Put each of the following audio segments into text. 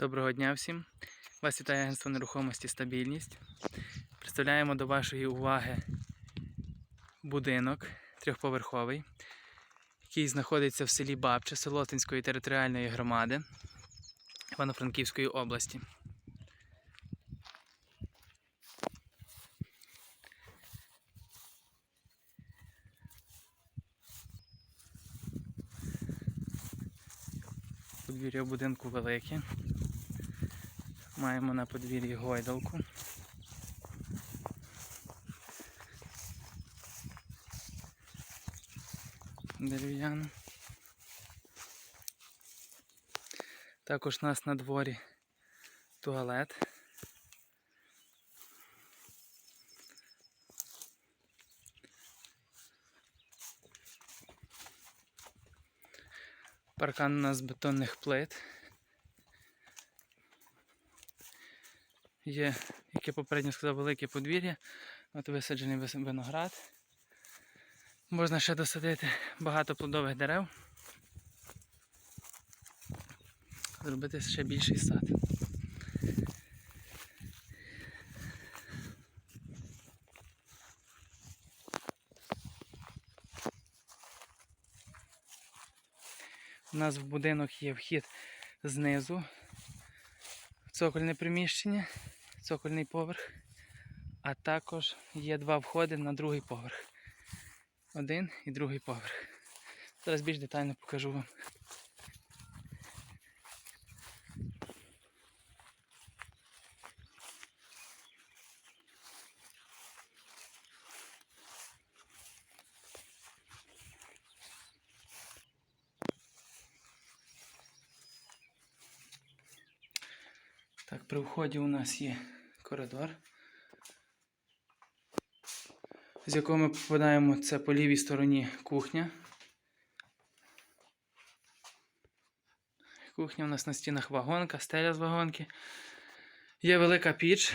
Доброго дня всім. Вас вітає агентство нерухомості Стабільність. Представляємо до вашої уваги будинок трьохповерховий, який знаходиться в селі Бабче Солотинської територіальної громади Івано-Франківської області. Подвір'я будинку велике. Маємо на подвір'ї гойдалку. Дерев'яну. Також у нас на дворі туалет. Паркан у нас з бетонних плит. Є, як я попередньо сказав, велике подвір'я. От висаджений виноград. Можна ще досадити багато плодових дерев. Зробити ще більший сад. У нас в будинок є вхід знизу, в цокольне приміщення, цокольний поверх, а також є два входи на другий поверх. Один і другий поверх. Зараз більш детально покажу вам. При вході у нас є коридор, з якого ми попадаємо це по лівій стороні кухня. Кухня у нас на стінах вагонка, стеля з вагонки. Є велика піч.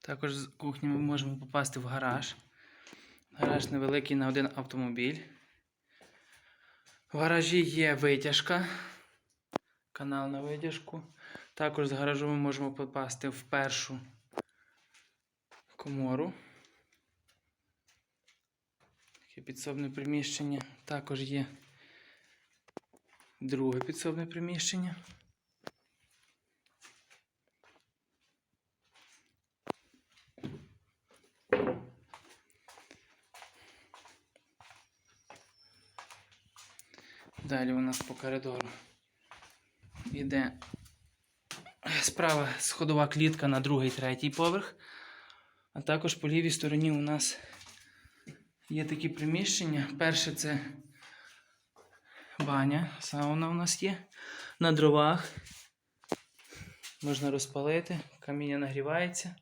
Також з кухні ми можемо попасти в гараж. Гараж невеликий на один автомобіль. В гаражі є витяжка, канал на витяжку. Також з гаражу ми можемо попасти в першу комору. Таке підсобне приміщення. Також є друге підсобне приміщення. Далі у нас по коридору йде справа сходова клітка на другий, третій поверх. А також по лівій стороні у нас є такі приміщення. Перше це баня, сауна у нас є. На дровах. Можна розпалити, каміння нагрівається.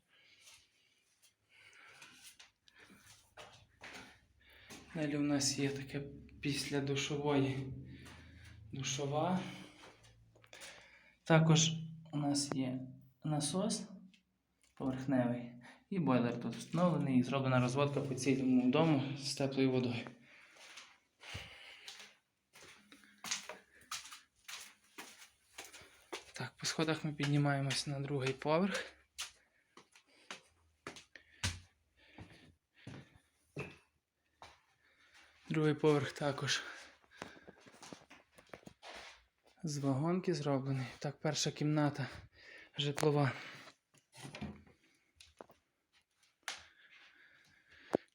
Далі у нас є таке після душової душова. Також у нас є насос поверхневий і бойлер тут встановлений і зроблена розводка по цілому дому з теплою водою. Так, по сходах ми піднімаємось на другий поверх. Другий поверх також з вагонки зроблений. Так, перша кімната житлова.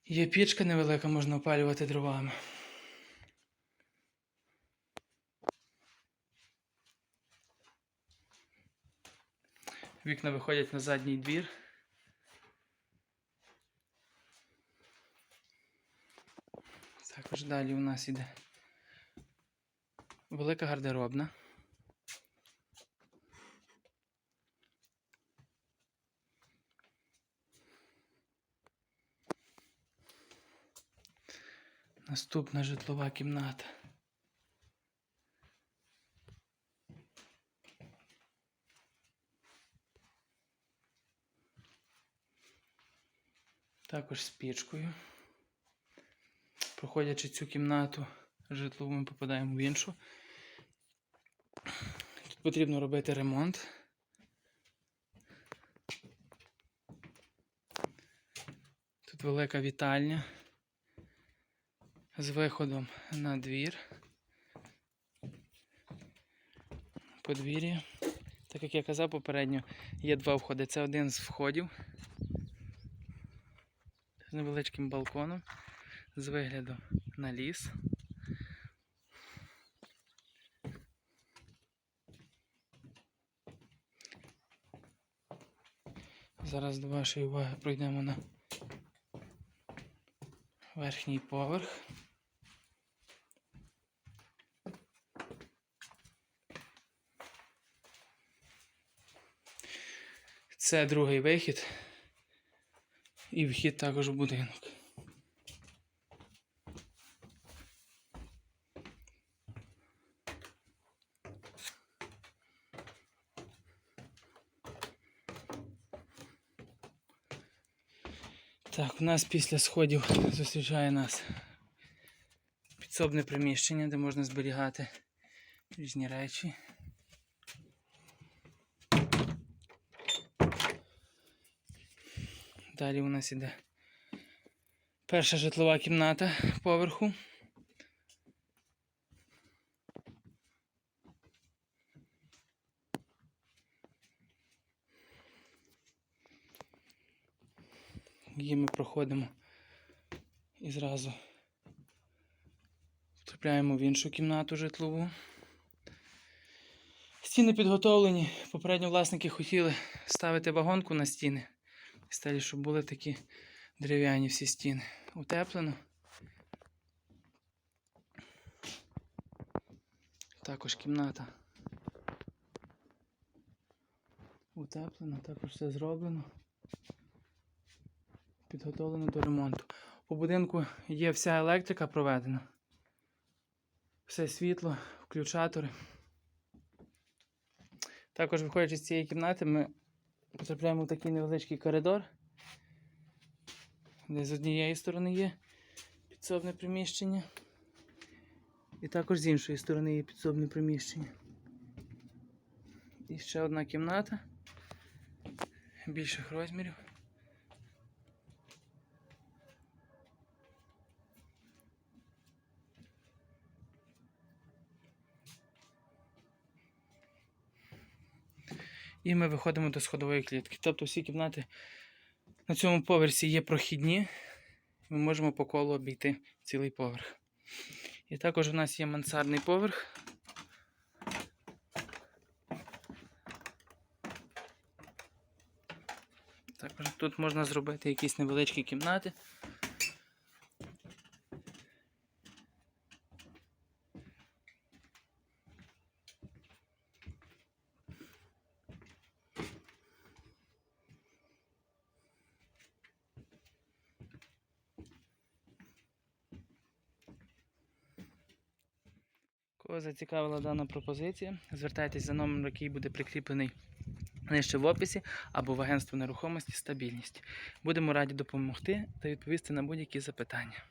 Є пічка невелика, можна опалювати дровами. Вікна виходять на задній двір. Також далі у нас іде велика гардеробна. Наступна житлова кімната. Також з пічкою. проходячи цю кімнату житлову, ми попадаємо в іншу. Тут потрібно робити ремонт. Тут велика вітальня з виходом на двір. Подвір'я. Так як я казав попередньо, є два входи. Це один з входів з невеличким балконом, з виглядом на ліс. Зараз до вашої уваги пройдемо на верхній поверх. Це другий вихід і вхід також в будинок. Так, у нас після сходів зустрічає нас підсобне приміщення, де можна зберігати різні речі. Далі у нас іде перша житлова кімната поверху. Її ми проходимо і зразу потрапляємо в іншу кімнату житлову. Стіни підготовлені. Попередньо власники хотіли ставити вагонку на стіни. Сталі, щоб були такі дерев'яні всі стіни. Утеплено. Також кімната. Утеплено, також все зроблено. Підготовлено до ремонту. По будинку є вся електрика проведена. Все світло, включатори. Також, виходячи з цієї кімнати, ми потрапляємо в такий невеличкий коридор, де з однієї сторони є підсобне приміщення, і також з іншої сторони є підсобне приміщення. І ще одна кімната більших розмірів. І ми виходимо до сходової клітки. Тобто всі кімнати на цьому поверсі є прохідні. Ми можемо по колу обійти цілий поверх. І також у нас є мансардний поверх. Також тут можна зробити якісь невеличкі кімнати. Кого зацікавила дана пропозиція, звертайтесь за номером, який буде прикріплений нижче в описі, або в агентство нерухомості стабільність. Будемо раді допомогти та відповісти на будь-які запитання.